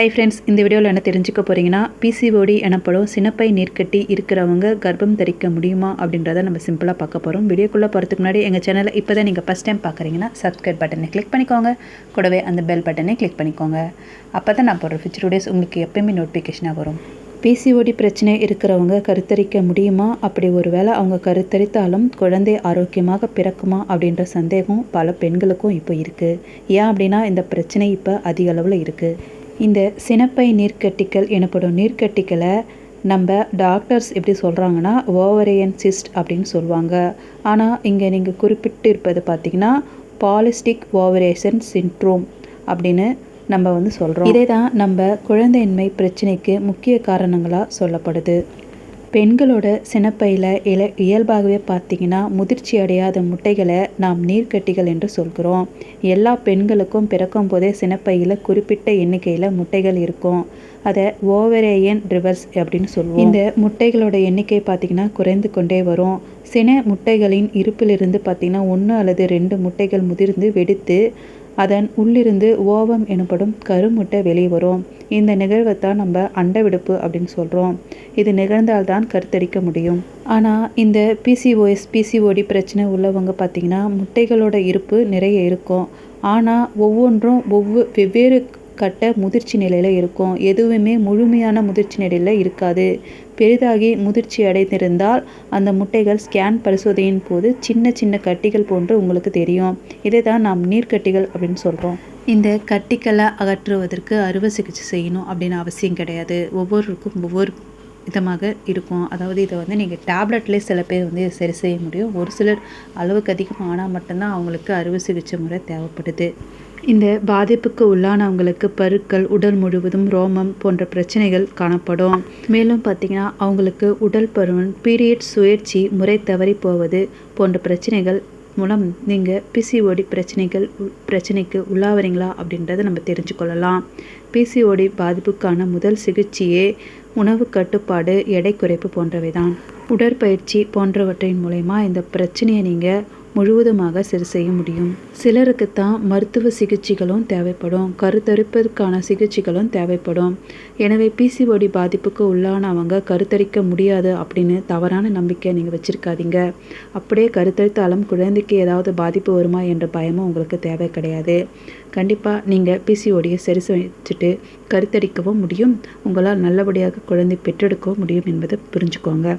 Hi friends இந்த வீடியோவில் என்ன தெரிஞ்சுக்க போகிறீங்கன்னா பிசிஓடி எனப்படும் சினப்பை நீர்க்கட்டி இருக்கிறவங்க கர்ப்பம் தரிக்க முடியுமா அப்படின்றத நம்ம சிம்பிளாக பார்க்க போகிறோம் வீடியோக்குள்ளே போகிறதுக்கு முன்னாடி எங்கள் சேனலை இப்போ தான் நீங்கள் ஃபஸ்ட் டைம் பார்க்குறீங்கன்னா சப்ஸ்கிரைப் பட்டனை கிளிக் பண்ணிக்கோங்க. கூடவே அந்த பெல் பட்டனை கிளிக் பண்ணிக்கோங்க. அப்போ தான் நான் போடுற ஃபியூச்சர் வீடியோஸ் உங்களுக்கு எப்பயுமே நோட்டிஃபிகேஷனாக வரும். பிசிஓடி பிரச்சனை இருக்கிறவங்க கருத்தரிக்க முடியுமா? அப்படி ஒருவேளை அவங்க கருத்தரித்தாலும் குழந்தை ஆரோக்கியமாக பிறக்குமா? அப்படின்ற சந்தேகம் பல பெண்களுக்கும் இப்போ இருக்குது ஏன் அப்படின்னா இந்த பிரச்சனை இப்போ அதிக அளவில் இருக்குது இந்த சினப்பை நீர்க்கட்டிகள் எனப்படும் நீர்க்கட்டிகளை நம்ம டாக்டர்ஸ் எப்படி சொல்கிறாங்கன்னா ஓவரியன் சிஸ்ட் அப்படின்னு சொல்லுவாங்க. ஆனால் இங்கே நீங்கள் குறிப்பிட்டு இருப்பது பார்த்தீங்கன்னா பாலிஸ்டிக் ஓவரேஷன் சின்ட்ரோம் அப்படின்னு நம்ம வந்து சொல்கிறோம் இதே தான் நம்ம குழந்தையின்மை பிரச்சனைக்கு முக்கிய காரணங்களாக சொல்லப்படுது. பெண்களோட சினப்பையில் இல இயல்பாகவே பார்த்தீங்கன்னா முதிர்ச்சி அடையாத முட்டைகளை நாம் நீர்க்கட்டிகள் என்று சொல்கிறோம். எல்லா பெண்களுக்கும் பிறக்கும் போதே சினப்பையில் குறிப்பிட்ட எண்ணிக்கையில் முட்டைகள் இருக்கும். அதை ஓவரேயன் ரிவர்ஸ் அப்படின்னு சொல்லுவோம். இந்த முட்டைகளோட எண்ணிக்கை பார்த்திங்கன்னா குறைந்து கொண்டே வரும். சின முட்டைகளின் இருப்பிலிருந்து பார்த்திங்கன்னா ஒன்று அல்லது ரெண்டு முட்டைகள் முதிர்ந்து வெடித்து அதன் உள்ளிருந்து ஓவம் எனப்படும் கருமுட்டை வெளியே வரும் இந்த நிகழ்வை தான் நம்ம அண்டவிடுப்பு அப்படின்னு சொல்கிறோம் இது நிகழ்ந்தால்தான் கருத்தரிக்க முடியும். ஆனால் இந்த பிசிஓஎஸ் பிசிஓடி பிரச்சனை உள்ளவங்க பார்த்திங்கன்னா முட்டைகளோட இருப்பு நிறைய இருக்கும். ஆனால் ஒவ்வொன்றும் ஒவ்வொரு வெவ்வேறு கட்ட முதிர்ச்சி நிலையில் இருக்கும். எதுவுமே முழுமையான முதிர்ச்சி நிலையில் இருக்காது. பெரிதாகி முதிர்ச்சி அடைந்திருந்தால் அந்த முட்டைகள் ஸ்கேன் பரிசோதனையின் போது சின்ன சின்ன கட்டிகள் போன்று உங்களுக்கு தெரியும். இதை தான் நாம் நீர்க்கட்டிகள் அப்படின்னு சொல்கிறோம் இந்த கட்டிகளை அகற்றுவதற்கு அறுவை சிகிச்சை செய்யணும் அப்படின்னு அவசியம் கிடையாது. ஒவ்வொருக்கும் ஒவ்வொரு விதமாக இருக்கும். அதாவது இதை வந்து நீங்கள் டேப்லெட்லேயே சில பேர் வந்து சரி செய்ய முடியும். ஒரு சிலர் அளவுக்கு அதிகமாக ஆனால் மட்டும்தான் அவங்களுக்கு அறுவை சிகிச்சை முறை தேவைப்படுது. இந்த பாதிப்புக்கு உள்ளானவங்களுக்கு பருக்கள் உடல் முழுவதும் ரோமம் போன்ற பிரச்சனைகள் காணப்படும். மேலும் பார்த்திங்கன்னா அவங்களுக்கு உடல் பருவம் பீரியட் சுழற்சி முறை தவறி போவது போன்ற பிரச்சனைகள் மூலம் நீங்கள் பிசிஓடி பிரச்சனைகள் பிரச்சனைக்கு உள்ளாவறீங்களா அப்படின்றத நம்ம தெரிஞ்சுக்கொள்ளலாம் பிசிஓடி பாதிப்புக்கான முதல் சிகிச்சையே உணவு கட்டுப்பாடு எடை குறைப்பு போன்றவை தான் உடற்பயிற்சி போன்றவற்றின் மூலயமா இந்த பிரச்சனையை நீங்கள் முழுவதுமாக சரி செய்ய முடியும். சிலருக்கு தான் மருத்துவ சிகிச்சைகளும் தேவைப்படும். கருத்தரிப்பதற்கான சிகிச்சைகளும் தேவைப்படும். எனவே பிசிஓடி பாதிப்புக்கு உள்ளானவங்க கருத்தரிக்க முடியாது அப்படின்னு தவறான நம்பிக்கை நீங்கள் வச்சுருக்காதீங்க. அப்படியே கருத்தரித்தாலும் குழந்தைக்கு ஏதாவது பாதிப்பு வருமா என்ற பயமும் உங்களுக்கு தேவை கிடையாது. கண்டிப்பாக நீங்கள் பிசிஓடியை சரி செஞ்சுட்டு கருத்தரிக்கவும் முடியும். உங்களால் நல்லபடியாக குழந்தை பெற்றெடுக்கவும் முடியும் என்பதை புரிஞ்சுக்கோங்க.